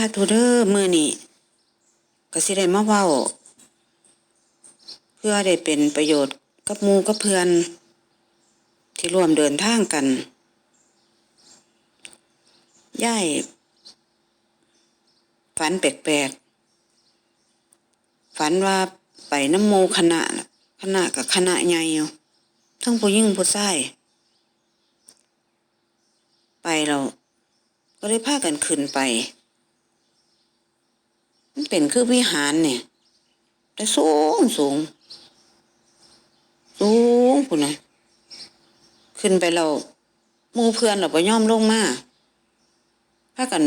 าธุเด้อมือนี่ก็สิได้มาเว้า เพื่อได้เป็นประโยชน์กับมูกับเพื่อน ที่ร่วมเดินทางกันย่ายฝันแปลกๆฝันว่าไปน้ำมูคณะน่ะคณะกับคณะใหญ่ทั้งผู้หญิงผู้ชายไปเราก็ได้พากันขึ้นไป มันเป็นคือวิหารเนี่ยแต่สูงสูง สูงพุ่นนะขึ้นไปเรามูเพื่อนเราไปย่อมลงมาพากัน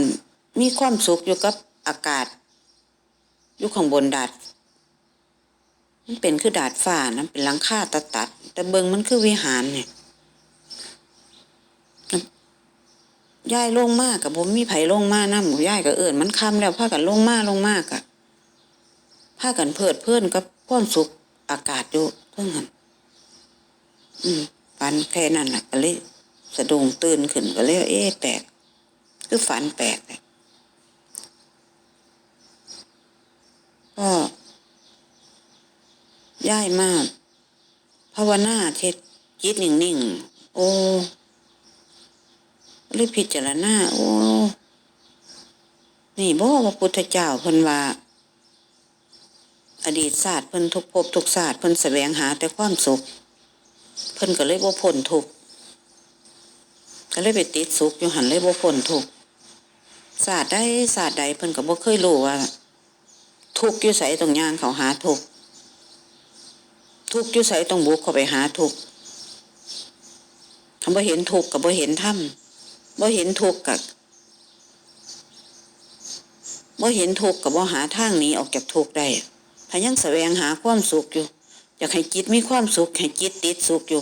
มีความสุขอยู่กับอากาศ อยู่ข้างบนดาดมันเป็นคือดาดฟ้านะเป็นหลังคาตัดตัด แต่เบิงมันคือวิหารเนี่ย ยายลงมากกับผมมีไผ่ลงมานะหมูยายก็เอิญมันคำแล้วพากันลงมาลงมากอะพากันเพิดเพลินกับความสุขอากาศอยู่เท่านั้นอืมฝันแค่นั้นแหละก็เลยสะดุ้งตื่นขึ้นก็เลยเอ๊ะแปลกคือฝันแปลกเลยก็ย้ายมากภาวนาเช็ดจิตนิ่งๆโอ้ เลยพิจารณาโอ้นี่บ่ว่าพุทธเจ้าเพิ่นว่า อดีตศาสตร์เพิ่นทุกภพทุกศาสตร์เพิ่นแสวงหาแต่ความสุข เพิ่นก็เลยบ่พ้นทุกก็เลยไปติดสุขอยู่หันเลยบ่พ้นทุกศาสตร์ใดศาสตร์ใดเพิ่นก็บ่เคยรู้ว่า ทุกอยู่ไสต้องย่างเขาหาทุกทุกอยู่ไสต้องบุกเข้าไปหาทุกคำว่าเห็นทุกกับบ่เห็นธรรม บ่เห็นทุกข์กับบ่เห็นทุกข์กับบ่หาทางหนีออกจากทุกข์ได้ถ้ายังแสวงหาความสุขอยู่อยากให้จิตมีความสุขให้จิตติดสุขอยู่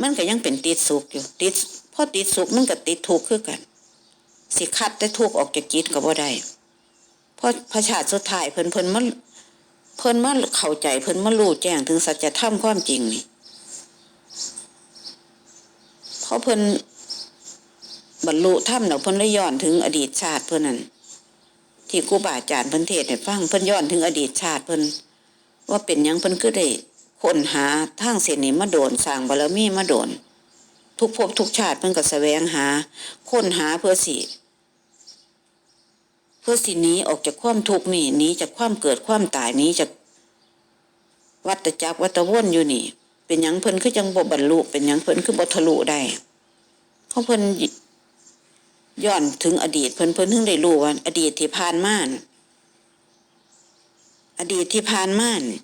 มันก็ยังเป็นติดสุขอยู่ ติดพอติดสุขมันก็ติดทุกข์คือกัน สิคัดแต่ทุกข์ออกจากจิตก็บ่ได้เพราะพระชาติสุดท้ายเพิ่นเพิ่นมันเพิ่นมาเข้าใจเพิ่นมารู้แจ้งถึงสัจธรรมความจริงนี่เพราะเพิ่น บรรลุธรรมแล้วเพิ่นเลยย้อนถึงอดีตชาติเพิ่นนั่นที่ครูบาอาจารย์เพิ่นเทศให้ฟังเพิ่นย้อนถึงอดีตชาติเพิ่นว่าเป็นยังเพิ่นคือได้ค้นหาทางเส้นนี้มาโดนสร้างบารมีมาโดน ทุกภพทุกชาติเพิ่นก็แสวงหา ค้นหาเพื่อสิเพื่อสิหนี้ออกจากความทุกข์นี่หนีจากความเกิดความตายนี้จากวัฏจักรวัฏวนอยู่นี่ เป็นยังเพิ่นคือจังบ่บรรลุเป็นยังเพิ่นคือบ่ทะลุได้เพราะเพิ่น ย้อนถึงอดีตเพิ่นเพิ่นถึงได้รู้ว่าอดีตที่ผ่านมาอดีตที่ผ่านมาน่ะ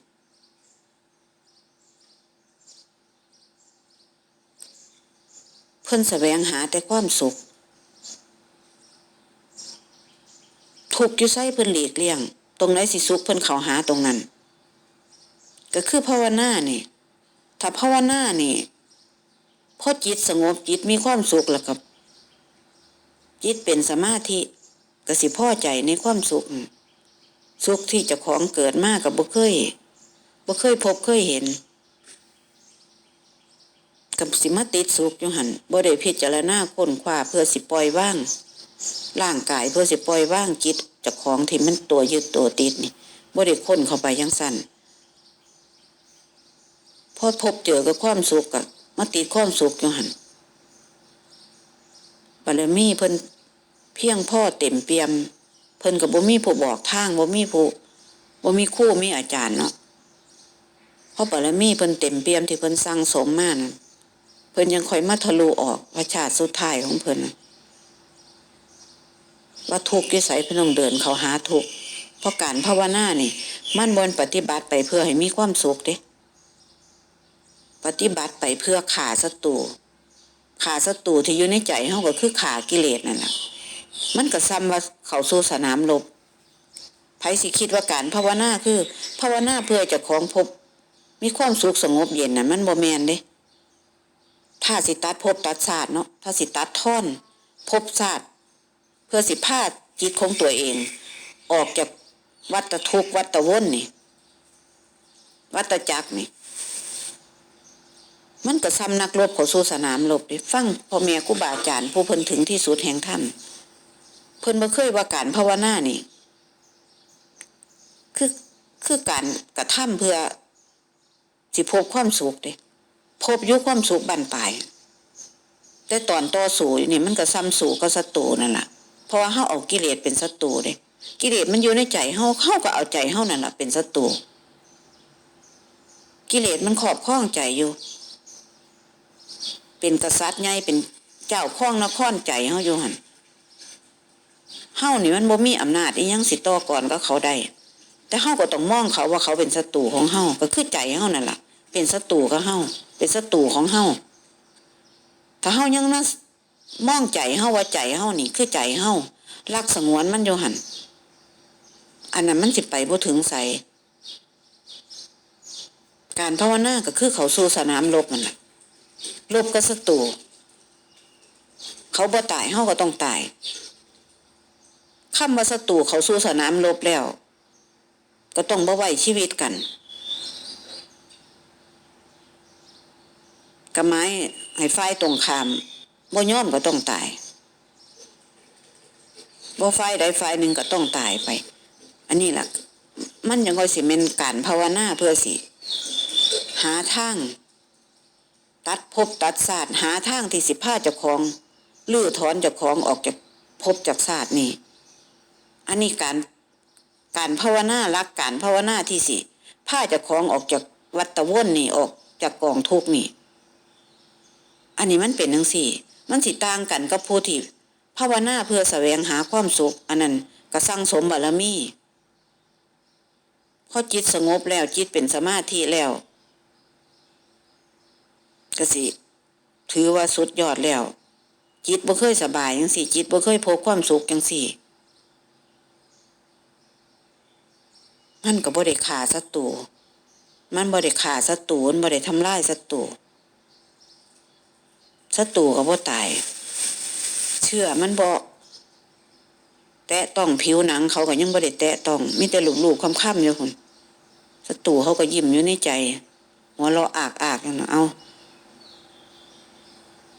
เพิ่นแสวงหาแต่ความสุข ทุกอยู่ไสเพิ่นหลีกเลี่ยง ตรงไหนสิสุขเพิ่นเข้าหาตรงนั้น ก็คือภาวนานี่ ถ้าภาวนานี่พอจิตสงบจิตมีความสุขแล้วกับ จิตเป็นสมาธิก็สิพ่อใจในความสุข สุขที่จะของเกิดมากกับบ่เคยบ่เคยพบเคยเห็น กับสิมาติดสุขอยู่หันบ่ได้พิจารณาค้นคว้าเพื่อสิปล่อยว่าง ร่างกายเพื่อสิปล่อยว่างจิตจากของที่มันตัวยึดตัวติดนี่บ่ได้ค้นเข้าไปยังสั้นพอพบเจอกับความสุขกับมาติดความสุขอยู่หัน บารมีเพิ่นเพียงพ่อเต็มเปี่ยม เพิ่นกับบ่มีผู้บอกทางบ่มีผู้บ่มีครู่มีอาจารย์เนาะเพราะบารมีเพิ่นเต็มเปี่ยมที่เพิ่นสร้างสมมานะเพิ่นยังคอยมาทะลุออกพระชาติสุดท้ายของเพิ่นว่าทุกข์ยิ่ใสเพิ่นต้องเดินเขาหาทุกข์เพราะการภาวนานี่ มันบนปฏิบัติไปเพื่อให้มีความสุขเด้ปฏิบัติไปเพื่อขาศัตรู ขาศัตรูที่อยู่ในใจเฮาก็คือขากิเลสนั่นแหละมันก็ซ้ำว่าเขาสู่สนามรบไผสิคิดว่าการภาวนาคือ ภาวนาเพื่อจะของพบ มีความสุขสงบเย็นน่ะ มันบ่แมนเด้ถ้าสิตัดภพตัดศาสตร์เนาะถ้าสิตัดท่อนภพศาสตร์เพื่อสิพาจิตของตัวเอง ออกจากวัฏทุกวัฏวนนี่ วัฏจักรนี่ มันก็ซ้ำนักรบเขาสู่สนามรบดิฟังพ่อแม่ครูบาอาจารย์ผู้เพิ่นถึงที่สุดแห่งธรรมเพิ่นบ่เคยว่าการภาวนานี่ คือคือการกระทำเพื่อสิพบความสุขเด้พบยุความสุขบันปลายแต่ตอนต่อสู้นี่มันก็ซ้ำสู้ก็ศัตรูนั่นแหละเพราะว่าเฮาเอากิเลสเป็นศัตรูเด้กิเลสมันอยู่ในใจเฮาเฮาก็เอาใจเฮานั่นแหละเป็นศัตรูกิเลสมันครอบครองใจอยู่ เป็นกษัตริย์ใหญ่เป็นเจ้าข้องนครใจเฮาอยู่หันเฮานี่มันบ่มีอำนาจอียังสิต่อก่อนก็เขาได้ แต่เฮาก็ต้องมองเขาว่าเขาเป็นศัตรูของเฮาก็คือใจเฮานั่นแหละเป็นศัตรูกับเฮาเป็นศัตรูของเฮาถ้าเฮายังนะมองใจเฮาว่าใจเฮานี่ คือใจเฮารักสงวนมันอยู่หันอันนั้นมันสิไปบ่ถึงไสการภาวนาก็คือเขาสู่สนามรบนั่นแหละ รบกับศัตรูเขาบ่ตายเฮาก็ต้องตายคำว่าศัตรูเขาสู่สนามรบแล้ว ก็ต้องบ่ไว้ชีวิตกันกระไม้ให้ฝ่ายตรงขามบ่ยอมก็ต้องตายบ่ฝ่ายใดฝ่ายหนึ่งก็ต้องตายไป อันนี้ล่ะมันยังค่อยสิเป็นการภาวนาเพื่อสิ หาทาง ตัดภพตัดศาสตร์หาทางที่สิพาเจ้าของลื้อถอนเจ้าของออกจากภพจากศาสตร์นี่อันนี้การการภาวนารักการภาวนาที่สิพาเจ้าของออกจากวัฏวนนี่ออกจากกองทุกนี่ อันนี้มันเป็นจังสี่ มันสิต่างกันกับผู้ที่ภาวนาเพื่อแสวงหาความสุข อันนั้นก็สร้างสมบารมีพอจิตสงบแล้วจิตเป็นสมาธิแล้ว ก็สิ ถือว่าสุดยอดแล้ว จิตบ่เคยสบายจังสี่จิตบ่เคยพบความสุขจังสี่มันก็บ่ได้ฆ่าศัตรูมันบ่ได้ฆ่าศัตรูมันบ่ได้ทำลายศัตรูศัตรูก็บ่ตาย เชื่อมันบ่แตะต้องผิวหนังเขาก็ยังบ่ได้แตะต้องมีแต่ลูกๆค่ำๆอยู่พุ่นศัตรูเขาก็ยิ้มอยู่ในใจหัวเราะอากอากๆนั่นะเอา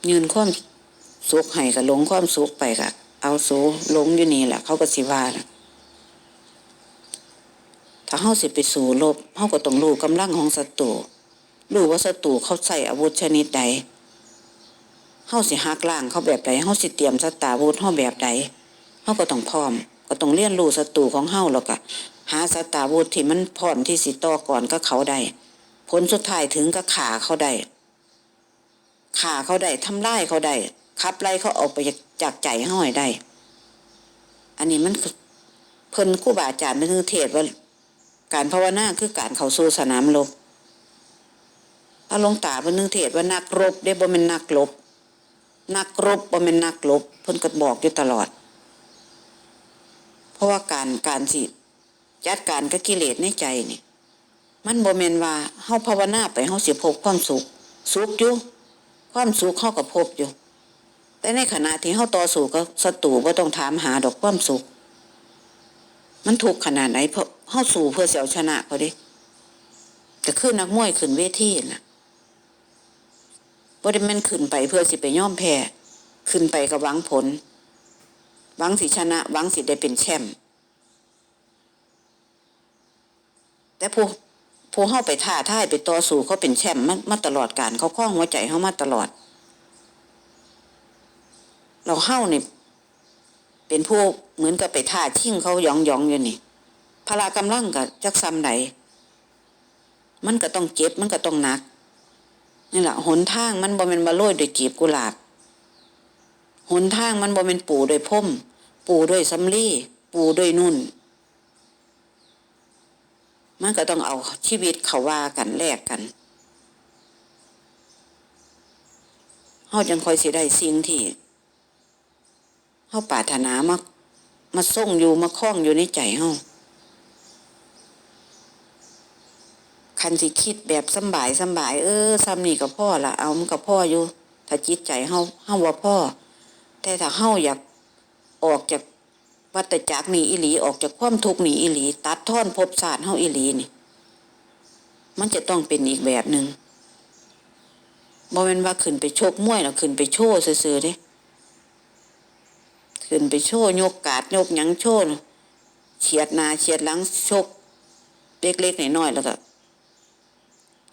ยืนความสุขให้ก็หลงความสุขไปก็เอาโซหลงอยู่นี่แหละเขาก็สิว่าน่ะถ้าเฮาสิไปสู่รบเฮาก็ต้องรู้กำลังของศัตรูรู้ว่าศัตรูเขาใส่อาวุธชนิดใดเฮาสิหักล้างเขาแบบใดเฮาสิเตรียมสตาวุธเฮาแบบใดเฮาก็ต้องพร้อม ก็ต้องเรียนรู้ศัตรูของเฮาแล้วก็หาสตาอาวุธที่มันพร้อมที่สิต่อก่อนก็เขาได้ผลสุดท้ายถึงก็ขาเขาได้ ขาเขาได้ทำลายเขาได้ขับไล่เขาออกไปจากใจเฮาให้ได้ อันนี้มันเพิ่นครูบาอาจารย์เพิ่นเทศว่า การภาวนาคือการเข้าสู่สนามรบพระลงตาเพิ่นนึงเทศว่านักรบได้บ่แม่นนักรบนักรบบ่แม่นนักรบเพิ่นก็บอกอยู่ตลอด เพราะว่าการการสิจัดการกับกิเลสในใจนี่ มันบ่แม่นว่าเฮาภาวนาไปเฮาสิพบความสุข สุขอยู่ ความสุขเฮาก็พบอยู่ แต่ในขณะที่เฮาต่อสู้กับศัตรูบ่าต้องถามหาดอกความสุข มันถูกขนาดไหนเพราะเฮาสู้เพื่อเสียวชนะเขาดิก็คือนักมวยขึ้นเวทีน่ะบ่ได้แม่นขึ้นไปเพื่อสิไปย่อมแพ้ขึ้นไปก็หวังผลหวังสิชนะหวังสิได้เป็นแชมป์แต่ผู้ ผู้เฮาไปท่าท่ายไปต่อสู้เขาเป็นแชมป์มามาตลอดการเขาคล้องหัวใจเฮามาตลอด เราเฮานี่เป็นผู้เหมือนกับไปท่าชิ่งเขายองยองอยู่นี่พละกำลังกับจักซ้ำไหนมันก็ต้องเจ็บมันก็ต้องหนักนี่แหละหนทางมันบ่เป็นมาโรยด้วยกีบกุหลาบหนทางมันบ่เป็นปูด้วยพ่มปูด้วยสำลีปูด้วยนุ่น มันก็ต้องเอาชีวิตเขาว่ากันแลกกันเฮาจังคอยสิได้สิ่งที่เฮาปรารถนามามาส่งอยู่มาคล้องอยู่ในใจเฮาคันสิคิดแบบสบายสบาย เออซ้ำนี่กับพ่อละเอามันกับพ่ออยู่ ถ้าจิตใจเฮาเฮาว่าพ่อ แต่ถ้าเฮาอยากออกจาก วัฏจักรนี่อีหลีออกจากความทุกข์นี่อีหลี ตัดท่อนภพศาสตร์เฮาอีหลีนี่ มันจะต้องเป็นอีกแบบหนึ่งบ่แม่นว่าขึ้นไปโชกมวยแล้วขึ้นไปโชว์ซื่อๆเด้ขึ้นขึ้นไปโชว์ยกกาดยกหยังโชว์เฉียดนาเฉียดหลังโชกเล็กๆน้อยๆแล้วก็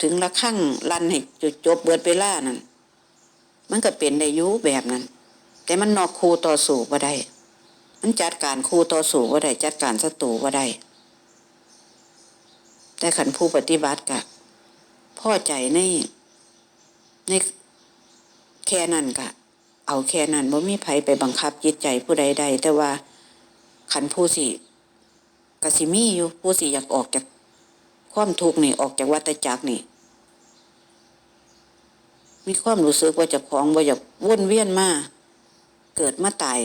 ถึงละข้งลันให้จุดจบเบิดเวลานั่นมันก็เป็นได้อยุแบบนั้น แต่มันนอกครูต่อสู้บ่ได้ มันจัดการครูต่อสู้บ่ได้จัดการศัตรูบ่ได้ แต่ขันผู้ปฏิบัติกะพ่อใจในในแค่นั้นกะ เอาแค่นั้นบ่มีไผไปบังคับจิตใจผู้ใดใดแต่ว่าขันผู้สิกสิมีอยู่ผู้สิอยากออกจากความทุกข์นี่ออกจากวัฏจักรนี่ มีความรู้สึกว่าจะของว่าอยากวนเวียนมาเกิดมาตาย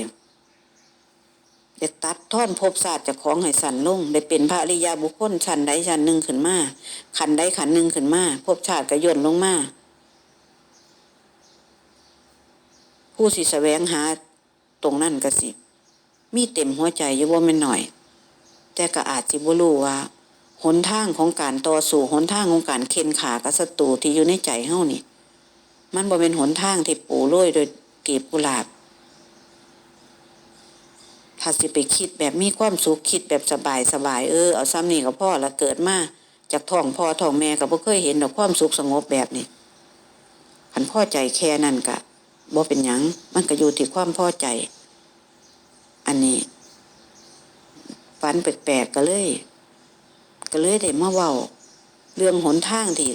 อยากตัดท่อนภพศาสตร์จากของให้สันลงได้เป็นพระอริยาบุคคลชั้นใดชั้นหนึ่งขึ้นมาขันใดขันหนึ่งขึ้นมาภพชาติก็ย่นลงมาผู้สิแสวงหาตรงนั้นก็สิ มีเต็มหัวใจยว่าไม่นหน่อย แต่ก็อาจสิบ่รู้ว่าหนทางของการต่อสู้หนทางของการเค้นขากับศัตรูที่อยู่ในใจเฮานี่ มันบ่เป็นหนทางที่ปูโรยโดยเกีบกุหลาบ ถ้าสิไปคิดแบบมีความสุขคิดแบบสบายสบายเออเอาซ้ำนี่กับพ่อละเกิดมาจากท้องพ่อท้องแม่ก็บ่เคยเห็นดอกความสุขสงบแบบนี้ขันพ่อใจแค่นั้นกะบ่เป็นหยังมันก็อยู่ที่ความพ่อใจ อันนี้ฝันแปลกๆก็เลย ก็เลยได้มาเว้า เรื่องหนทางที่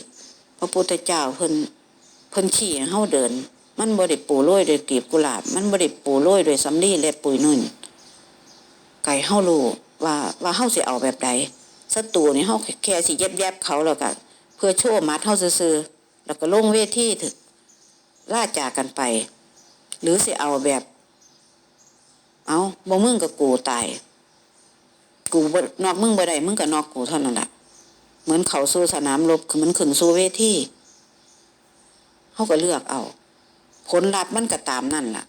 พระพุทธเจ้าเพิ่นเพิ่นชี้ให้เฮาเดิน มันบ่ได้ปูโรยโดยกลีบกุหลาบ มันบ่ได้ปูโรยโดยสำลีและปุ๋ยนุ่น ไก่เฮารู้ว่าว่าเฮาสิเอาแบบใดศัตรูนี่เฮาแค่สิแยบๆเขาแล้วก็เพื่อโชว์มัดเฮาซื่อๆแล้วก็ลงเวทีถึกล่าจากกันไป หรือสิเอาแบบ เอาบ่มึงกับกูตายกูบ่นอกมึงบ่ได้มึงก็นอกกูเท่านั้นแหละเหมือนเขาสู้สนามรบคือมันขึ้นสู้เวทีเขาก็เลือกเอา ผลลัพธ์มันก็ตามนั่นล่ะ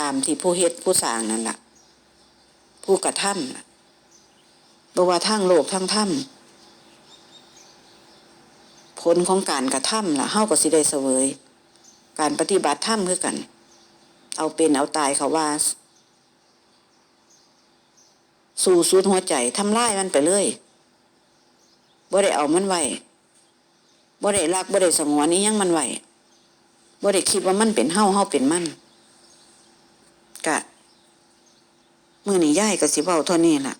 ตามที่ผู้เฮ็ดผู้สร้างนั่นล่ะ ผู้กระทำบ่ว่าทั้งโลกทั้งถ้ำผลของการกระทำล่ะเฮาก็สิได้เสวย การปฏิบัติธรรมคือกัน เอาเป็นเอาตายเขาว่า สู่สุดหัวใจทำลายมันไปเลยบ่ได้เอามันไว้บ่ได้รักบ่ได้สงวนนี้ยังมันไว้บ่ได้คิดว่ามันเป็นเฮาเฮาเป็นมัน กะมือนี่ย่ายก็สิเว้าเท่านี้ล่ะ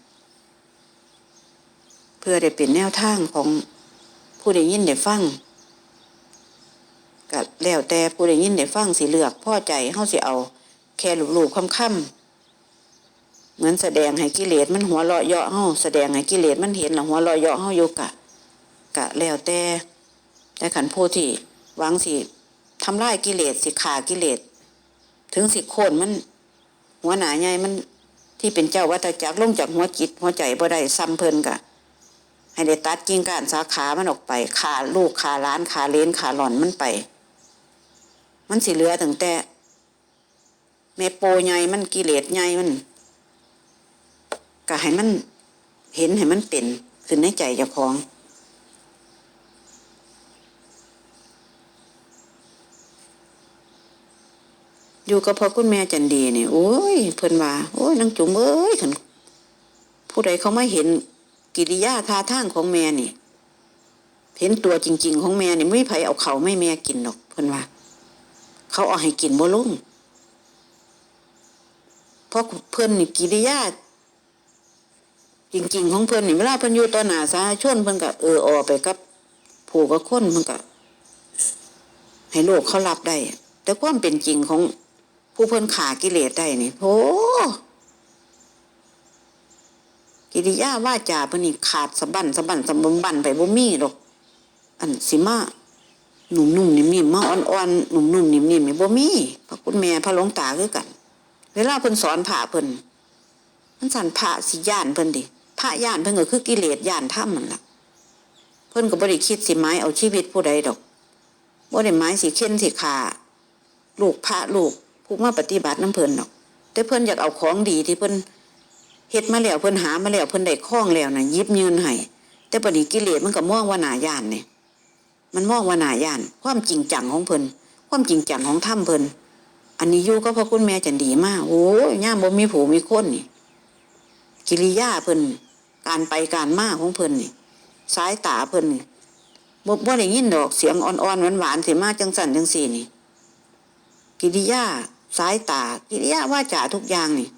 เพื่อได้เป็นแนวทางของผู้ได้ยินได้ฟังก็แล้วแต่ผู้ได้ยินได้ฟังสิเลือกพ่อใจเฮาสิเอา แค่หลูกๆค่ำๆเหมือนแสดงให้กิเลสมันหัวเราะเยาะเฮาแสดงให้กิเลสมันเห็นแล้วหัวเราะเยาะเฮาอยู่กะ กะแล้วแต่แต่ขันผู้ที่หวังสิทำลายกิเลสสิขากิเลสถึงสิโค่นมัน หัวหนาใหญ่มันที่เป็นเจ้าวัตจักรลงจากหัวจิตหัวใจบ่ได้ซ้ำเพลินกะให้ได้ตัดกิ่งก้านสาขามันออกไปขาลูกขาล้านขาเลนขาหล่อนมันไป มันสิเหลือตั้งแต่แม่โปใหญ่มันกิเลสใหญ่มันก็ให้มันเห็นให้มันเป็นขึ้นในใจเจ้าของ อยู่กับพ่อคุณแม่จันดีเนี่ยโอ้ยเพิ่นว่าโอ้ยนางจุ๋มเอ้ยขันผู้ใดเขาไม่เห็นกิริยาท่าทางของแม่นี่ เห็นตัวจริง ๆ ของแม่นี่ไม่ไผเอาเขาไม่แม่กินหรอกเพิ่นว่า เขาเอาให้กินบ่ลุ่งเพราะเพิ่นนี่กิริยาจริง ๆ ของเพิ่นนี่เวลาเพิ่นอยู่ต่อหน้าสาธารณชนเพิ่นก็เออออไปกับผู้กับคนเพิ่นก็ให้โลกเขารับได้ แต่ความเป็นจริงของ ผู้เพิ่นขากิเลสได้นี่โหกิริยาว่าจาเพิ่นนี่ขาดสะบั้นสะบั้นสะบันบันไปบ่มีดอก อันสิมาหนุ่มๆนิ่มๆมาอ่อนๆหนุ่มๆนิ่มๆนี่บ่มีพระคุณแม่พระหลวงตาคือกัน เวลาเพิ่นสอนพระเพิ่นมันสั่นพระสิย่านเพิ่นดิพระย่านเพิ่นก็คือกิเลสย่านถ้ำมันล่ะ เพิ่นก็บ่ได้คิดสิไม้เอาชีวิตผู้ใดดอกบ่ได้ไม้สิเข็นสิขาลูกพระลูก ผู้มาปฏิบัติน้ำเพิ่นดอกแต่เพิ่นอยากเอาของดีที่เพิ่นเฮ็ดมาแล้วเพิ่นหามาแล้วเพิ่นได้คล้องแล้วน่ะยิบยืนให้แต่ปฏิกิเลสมันก็มองว่าหนาย่านเนี่ยมันมองว่าหนาย่าน ความจริงจังของเพิ่นความจริงจังของถ้ำเพิ่นอันนี้ยู่ก็พระคุณแม่จันดีมากโอ้ย่ามบ่มีผูมีคนนี่กิริยาเพิ่นการไปการมาของเพิ่นนี่สายตาเพิ่นนี่บ่บ่ได้ยินดอกเสียงอ่อนๆหวานๆสิมาจังสั่นจังสี่นี่ กิริยา สายตากิริยาว่าจ่าทุกอย่างนี่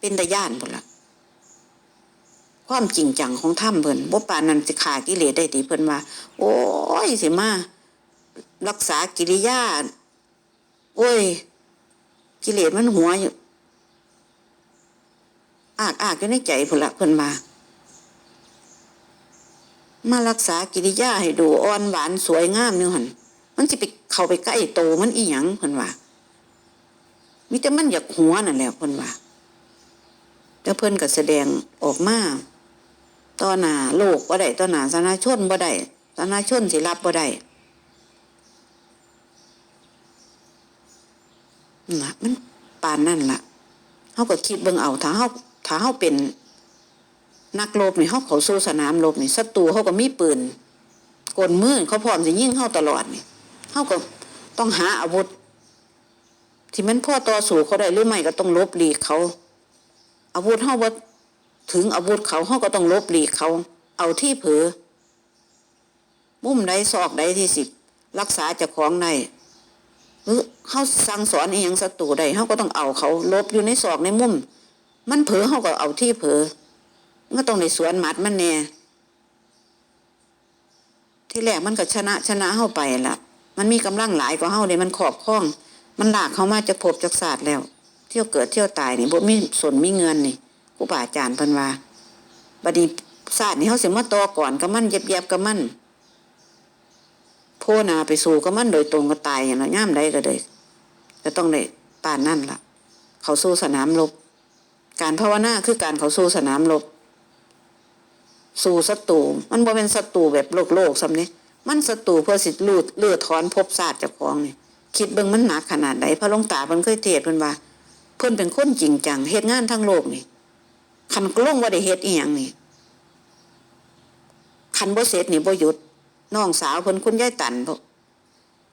เป็นตาย่านพุ่นละความจริงจังของถ้ำเพิ่นบ่ปานนั้นสิขากิเลสได้ติเพิ่นว่า โอ้ยสิมา รักษากิริยาโอ้ย กิเลสมันหัวอยู่อากอากอยู่ในใจพุ่นละเพิ่นมามารักษากิริยาให้ดูอ่อนหวานสวยงามนี่หันมันสิไปเข้าไปใกล้โตมันอีหยังเพิ่นว่า มิแต่มันอยากหัวนั่นแหละเพิ่นว่าแต่เพิ่นก็แสดงออกมาต่อหน้าโลกบ่ได้ต่อหน้าสาธารณชนบ่ได้สาธารณชนสิรับบ่ได้นั่นล่ะมันปานนั่นล่ะเฮาก็คิดเบิ่งเอาถ้าเฮาถ้าเฮาเป็น นักรบนี่เฮาเขาสู้สนามรบนี่ศัตรูเฮาก็มีปืนกลมือเขาพร้อมสิยิงเฮาตลอดนี่เฮาก็ต้องหาอาวุธ ที่มันพ่อต่อสู้เขาได้หรือไม่ก็ต้องลบหลีกเขา อาวุธเฮาว่ถึงอาวุธเขาเฮาก็ต้องลบหลีกเขา เอาที่เผลอมุมใดซอกใดที่สิบรักษาเจ้าของได้หรือเฮาสั่งสอนอีหยังศัตรูได้เฮาก็ต้องเอาเขาลบอยู่ในซอกในมุม มันเผลอเฮาก็เอาที่เผลอก็ต้องในสวนหมัดมันแน่ที่แรกมันก็ชนะชนะเฮาไปละมันมีกำลังหลายกว่าเฮาเลยมันขอบคล้อง มันหลากเขามาจากภพจากศาสตร์แล้ว เที่ยวเกิดเที่ยวตายนี่บ่มีส่วนมีเงินนี่ครูบาอาจารย์เพิ่นว่าบัดนี้ศาสตร์นี่เฮาเสิมาต่อก่อนกับมันเย็บๆกับมันโพหนาไปสู่กับมันโดยตรงก็ตายอย่างละย่ามใดก็เลยก็ต้องได้ปานนั่นล่ะ เขาสู้สนามรบการภาวนาคือการเขาสู้สนามรบสู่ศัตรูมันบ่เป็นศัตรูแบบโลกโลกซ้ำนี้มันศัตรูเพื่อสิทธิ์ลูดเลือดถอนภพศาสตร์จ้าของนี่ คิดเบิ่งมันหนักขนาดไหนพระลงตาเพิ่นเคยเทศเพิ่นว่า เพิ่นเป็นคนจริงจังเฮ็ดงานทั้งโลกนี่คันกลงว่าได้เฮ็ดอีหยังนี่คันบ่เสร็จนี่บ่หยุดน้องสาวเพิ่นคุณยายตันพวก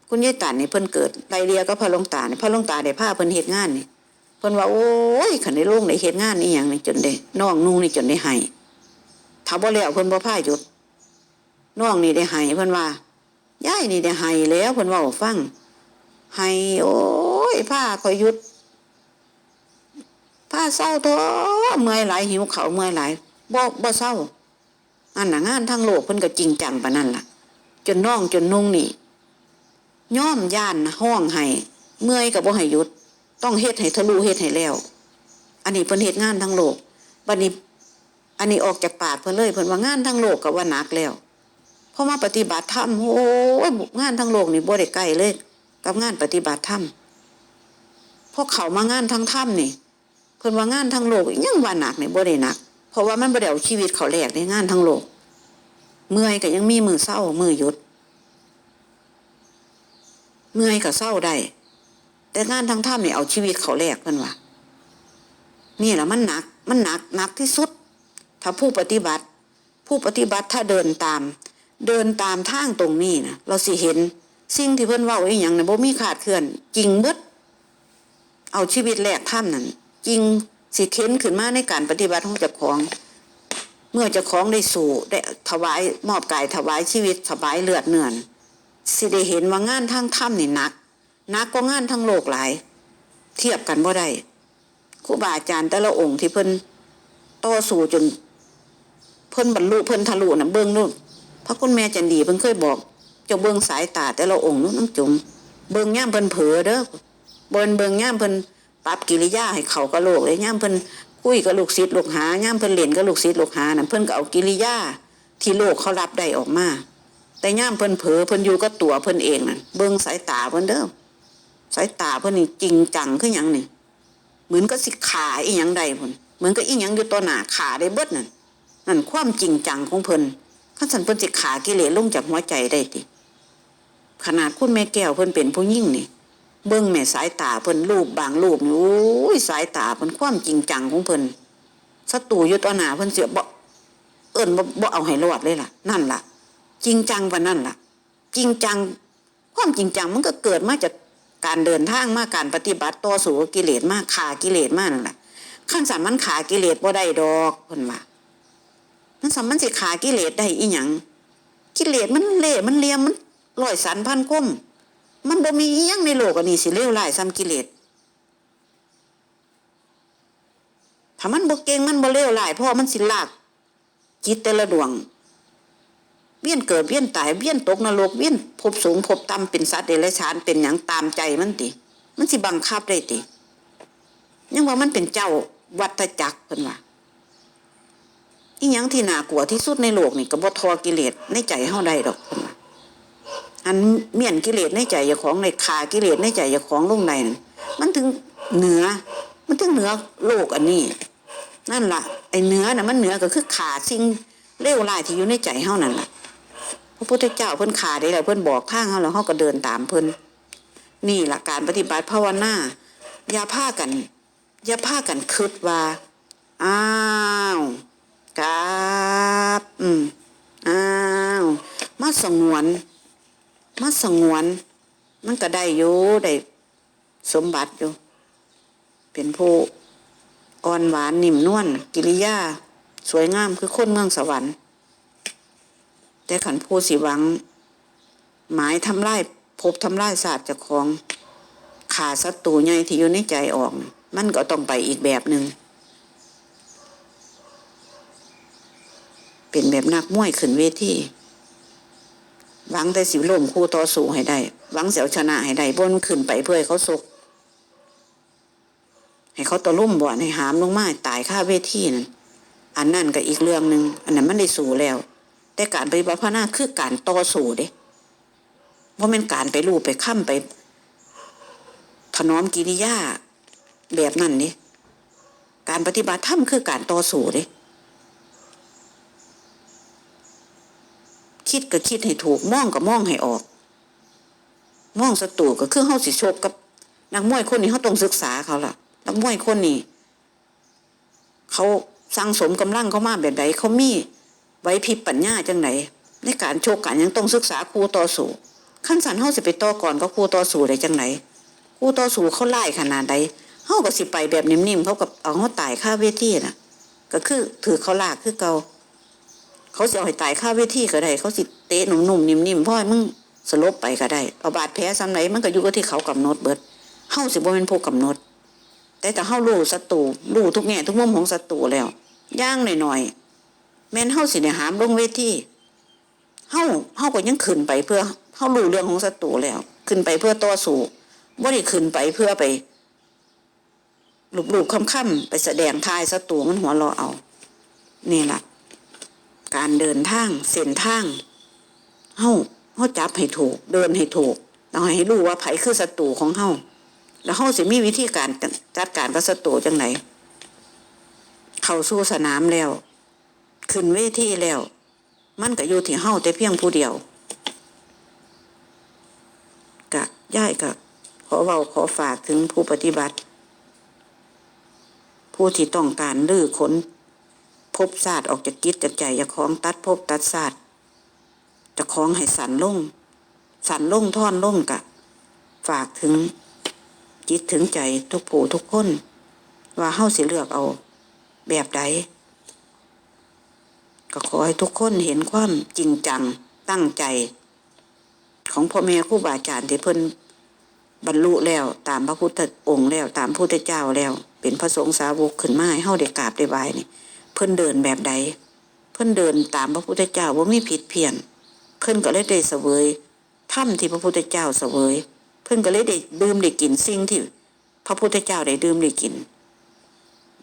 คุณยายตันนี่เพิ่นเกิดไรเรียกับพระลงตานี่พระลงตาได้พาเพิ่นเฮ็ดงานนี่เพิ่นว่าโอ้ยคันได้ลงได้เฮ็ดงานอีหยังนี่จนได้น้องนุ่งนี่จนได้ให้ถ้าบ่แล้วเพิ่นบ่พาหยุดน้องนี่ได้ให้เพิ่นว่ายายนี่ได้ให้แล้วเพิ่นเว้าฟัง ให้โอ้ยผ้าคอยยุดผ้าเศร้าท้อเมื่อยหลายหิวเขาเมื่อยหลายบ่บ่เศร้าอันหน่ะงานทั้งโลกเพิ่นก็จริงจังปานนั้นล่ะ จนน้องจนนุ่งนี่ย่อมย่านห้องให้เมื่อยก็บ่ให้ยุด ต้องเฮ็ดให้ทะลุเฮ็ดให้แล้ว อันนี้เพิ่นเฮ็ดงานทั้งโลกบัดนี้ อันนี้ออกจากปากเพิ่นเลยเพิ่นว่างานทั้งโลกก็ว่าหนักแล้วพอมาปฏิบัติธรรมโอ้ยงานทั้งโลกนี่บ่ได้ใกล้เลย กับงานปฏิบัติธรรมพอเขามางานทั้งธรรมนี่ เพิ่นว่างานทั้งโลกยังว่าหนักนี่บ่ได้หนัก เพราะว่ามันบ่ได้เอาชีวิตเขาแลกในงานทั้งโลก เมื่อยก็ยังมีมือเศร้ามือหยุด เมื่อยก็เศร้าได้ แต่งานทั้งธรรมนี่เอาชีวิตเขาแลกเพิ่นว่านี่แหละมันหนัก มันหนักหนักที่สุด ถ้าผู้ปฏิบัติ ผู้ปฏิบัติถ้าเดินตาม เดินตามทางตรงนี้นะเราสิเห็น สิ่งที่เพิ่นเว้าอีหยังน่ะบ่มีขาดเคลื่อนจริงเบิดเอาชีวิตแลกท่ามนั่นจริงสิเข็นขึ้นมาในการปฏิบัติของเจ้าของ เมื่อเจ้าของได้สู่ได้ถวายมอบกายถวายชีวิตถวายเลือดเนื้อนสิได้เห็นว่างานทางถ้ำนี่หนักนักกว่างานทางโลกหลาย เทียบกันบ่ได้ครูบาอาจารย์แต่ละองค์ที่เพิ่นต่อสู้จนเพิ่นบรรลุเพิ่นทะลุน่ะเบิ่งนู่นพระคุณแม่จันดีเพิ่นเคยบอก จ้าเบิ่งสายตาแต่ละองค์นู้นน้องจุ๋มเบิ่งย่ามเพิ่นเผลอเด้อเบิ่งเบิ่งย่ามเพิ่นปรับกิริยาให้เขากับโลกเลยย่ามเพิ่นคุยกับลูกศิษย์ลูกหาย่ามเพิ่นเล่นกับลูกศิษย์ลูกหานั่นเพิ่นก็เอากิริยาที่โลกเขารับได้ออกมา แต่ย่ามเพิ่นเผลอเพิ่นอยู่กับตัวเพิ่นเองนั่นเบิ่งสายตาเพิ่นเด้อสายตาเพิ่นนี่จริงจังคือหยังนี่เหมือนก็สิขาอีหยังใดเพุ่นเหมือนกับอีหยังอยู่ต่อหน้าขาได้เบิดนั่นนั่นความจริงจังของเพิ่นขั้นสันเพิ่นสิขากิเลสลงจากหัวใจได้ติ ขนาดคุณแม่แก้วเพิ่นเป็นผู้ยิ่งนี่ เบิ่งแม่สายตาเพิ่นรูปบางรูปนี่โอ้ยสายตาเพิ่นความจริงจังของเพิ่นศัตรูอยู่ต่อหน้าเพิ่นเสียบ่เอิ้นบ่บ่เอาให้รอดเลยล่ะ นั่นล่ะ จริงจังปานั่นล่ะ จริงจัง ความจริงจังมันก็เกิดมาจากการเดินทางมาการปฏิบัติต่อสู้กิเลสมากขากิเลสมากนั่นแหละขั้นสามันขากิเลสบ่ได้ดอกเพิ่นว่ามันสามันสิขากิเลสได้อีหยังกิเลสมันเละมันเลียมมัน ร้อยสันพันคมมันบ่มีอีหยังในโลกอันนี้สิเลวร้ายซ้ำกิเลสถ้ามันบ่เก่งมันบ่เลวร้ายเพราะมันสิลากจิตแต่ละดวง เวียนเกิดเวียนตายเวียนตกนรกเวียนภพสูงภพต่ำเป็นสัตว์เดรัจฉานเป็นหยังตามใจมันติ มันสิบังคับได้ติยังว่ามันเป็นเจ้าวัฏจักรเพิ่นว่าอีหยังที่น่ากลัวที่สุดในโลกนี่ก็บ่ทอกิเลสในใจเฮาได้ดอกเพิ่นว่า อันเมียนกิเลสในใจเจ้าของในขากิเลสในใจเจ้าของลงในนั่นมันถึงเหนือ มันถึงเหนือโลกอันนี้ นั่นล่ะไอ้เนื้อน่ะมันเหนือก็คือขาสิ่งเลวร้ายที่อยู่ในใจเฮานั่นล่ะพระพุทธเจ้าเพิ่นขาได้แล้วเพิ่นบอกทางเฮาแล้วเฮาก็เดินตามเพิ่นนี่หลักการปฏิบัติภาวนาอย่าพากัน อย่าพากันคิดว่าอ้าวกราบอืมอ้าวมาสงวน มาสงวน มันก็ได้อยู่ได้สมบัติอยู่ เป็นผู้อ่อนหวานนิ่มนวลกิริยา สวยงามคือคนเมืองสวรรค์ แต่ขันผู้สิหวัง หมายทำลายพบทำลายศาสตร์จากของขาศัตรูใหญ่ที่อยู่ในใจออก มันก็ต้องไปอีกแบบหนึง่งเป็นแบบนักมวยขึ้นเวที หวังแต่สิล่มคู่ต่อสู้ให้ได้หวังเสียวชนะให้ได้บนขึ้นไปเพื่อให้เขาสุกให้เขาตะลุ่มบ่อนให้หามลงมาตายค่าเวทีนั่นอันนั่นก็อีกเรื่องหนึ่งอันนั้นมันได้สู้แล้ว แต่การปฏิบัติภาวนาคือการต่อสู้เด้ว่าเป็นการไปรูปไปค้ำไป ถนอมกิริยาแบบนั้นนี่การปฏิบัติธรรมคือการต่อสู้เด้ คิดก็คิดให้ถูกมองก็มองให้ออก มองศัตรูก็คือเฮาสิโชกกับนักมวยคนนี้เฮาต้องศึกษาเขาล่ะนักมวยคนนี้เขาสั่งสมกำลังเขามาแบบใดเขามีไว้พิบปัญญาจังไหนในการโชกกันยังต้องศึกษาครูต่อสู้ขั้นสันเฮาสิไปต่อก่อนก็ครูต่อสู้ได้จังไหนครูต่อสู้เขาไล่ขนาดใดเฮาก็สิไปแบบนิ่มๆเขากับเอาเฮาตายค่าเวทีน่ะ ก็คือถือเขาลากคือเกา เขาสิเอาให้ตายค่าเวทีก็ได้ เขาสิเตะหนุ่มๆนิ่มๆพ่อยมึงสลบไปก็ได้เอาบาดแผลซ้ำไหนมันก็อยู่กับที่เขากำหนดเบิดเฮาสิบ่เป็นผู้กำหนด แต่แต่เฮารู้ศัตรูรู้ทุกแง่ทุกมุมของศัตรูแล้วย่างหน่อยๆแม่นเฮาสิเนี่ยหามลงเวทีเฮาเฮาก็ยังขึ้นไปเพื่อเฮารู้เรื่องของศัตรูแล้ว ขึ้นไปเพื่อต่อสู้บ่ได้ขึ้นไปเพื่อไปหลบๆค่ำๆไปแสดงทายศัตรูมันหัวเราะเอา นี่ล่ะ การเดินทางเส้นทางเฮาเฮาจับให้ถูก เดินให้ถูกเราให้รู้ว่าไผคือศัตรูของเฮาแล้วเฮาสิมีวิธีการจัดการกับศัตรูจังไหนเข้าสู่สนามแล้ว ขึ้นเวทีแล้ว มันก็อยู่ที่เฮาแต่เพียงผู้เดียวกะย่ายกะขอเว้าขอฝากถึงผู้ปฏิบัติ ผู้ที่ต้องการลื้อขน ภพศาสตร์ออกจากกิจจากใจอย่าของตัดภพตัดศาสตร์จะของให้สันลงสันลงท่อนลงกะ ฝากถึงจิตถึงใจทุกผู้ทุกคน ว่าเฮาสิเลือกเอา แบบใดก็ขอให้ทุกคนเห็นความจริงจังตั้งใจ ของพ่อแม่ครูบาอาจารย์ที่เพิ่นบรรลุแล้วตามพระพุทธองค์แล้วตามพระพุทธเจ้าแล้ว เป็นพระสงฆ์สาวกขึ้นมาให้เฮาได้กราบได้ไหว้นี่ เพิ่นเดินแบบใดเพิ่นเดินตามพระพุทธเจ้าว่ามีผิดเพี้ยน เพิ่นก็เลยได้เสวยถ้ำที่พระพุทธเจ้าเสวย เพิ่นก็เลยได้ดื่มได้กินสิ่งที่ พระพุทธเจ้าได้ดื่มได้กิน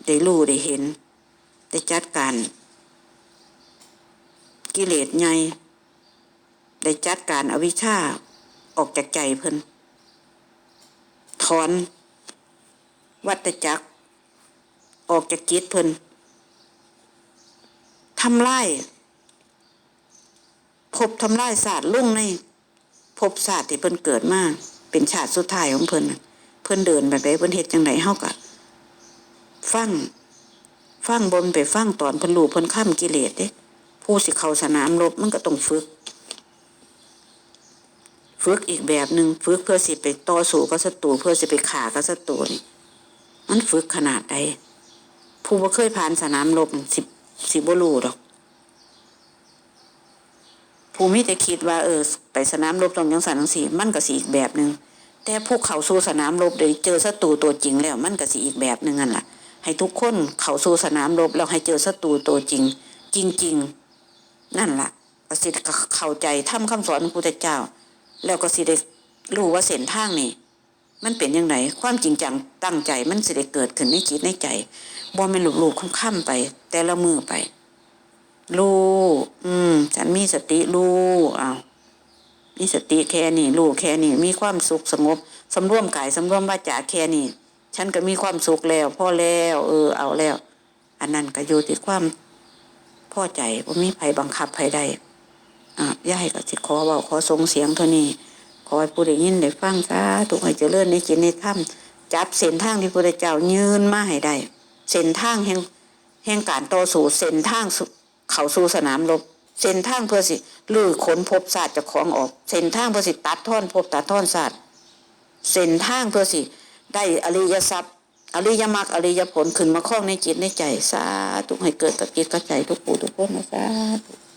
ได้รู้ได้เห็น ได้จัดการ กิเลสไงได้จัดการอวิชชาออกจากใจเพิ่นถอน วัตจักรออกจากจิตเพิ่น ทำลายพบทำลายศาสตร์ลุ่งในพบศาสตร์ที่เพิ่นเกิดมาเป็นชาติสุดท้ายของเพิ่นเพิ่นเดินแบบไหนเพิ่นเฮ็ดจังไดเฮากะฟังฟังบนไปฟังตอนเพิ่นรู้เพิ่นข้ามกิเลสเด้ผู้สิเข้าสนามรบมันก็ต้องฝึก ฝึกอีกแบบหนึ่งฝึกเพื่อสิไปต่อสู้กับศัตรูเพื่อสิไปฆ่ากับศัตรูนี่มันฝึกขนาดใดผู้บ่เคยผ่านสนามรบนั่น สิบ่รู้ดอกผู้มีแต่คิดว่าเออไปสนามรบต้องยังสันทังสีมันก็สิอีกแบบหนึ่งแต่ผู้เขาสู่สนามรบได้เจอศัตรูตัวจริงแล้วมันก็สิอีกแบบหนึ่งนั่นล่ะให้ทุกคนเขาสู่สนามรบแล้วให้เจอศัตรูตัวจริง จริง ๆ นั่นล่ะก็สิเข้าใจทำคำสอนของพระพุทธเจ้า แล้วก็สิได้รู้ว่าเส้นทางนี่ มันเป็นยังไงความจริงจังตั้งใจมันสิได้เกิดขึ้นในจิตในใจบ่แม่นลูกๆค่ำๆไป แต่ละมือไปรู้อืม ฉันมีสติรู้อ้าวมีสติแค่นี้รู้แค่นี้มีความสุขสงบสำรวมกายสำรวมวาจาแค่นี้ฉันก็มีความสุขแล้วพอแล้ว เออ เอาแล้ว อันนั้นก็อยู่ที่ความพอใจว่ามีไผบังคับไผได้อะย่ายก็สิขอเว่าขอส่งเสียงเท่านี้ ขอให้ผู้ได้ยินได้ฟังซาถูกให้เจริญในจิตในธรรมจับเส้นทางที่พระเจ้ายืนมาให้ได้เส้นทางแห่งแห่งการต่อสู้เส้นทางเขาสู่สนามรบเส้นทางเพื่อสิลื้อขนภพศาสตร์จากของออกเส้นทางเพื่อสิตัดท่อนภพตัดท่อนศาสตร์เส้นทางเพื่อสิได้อริยทรัพย์อริยมรรคอริยผลขึ้นมาคล้องในจิตในใจสาธุให้เกิดกับจิตกับใจทุกผู้ทุกคนนะสาธุ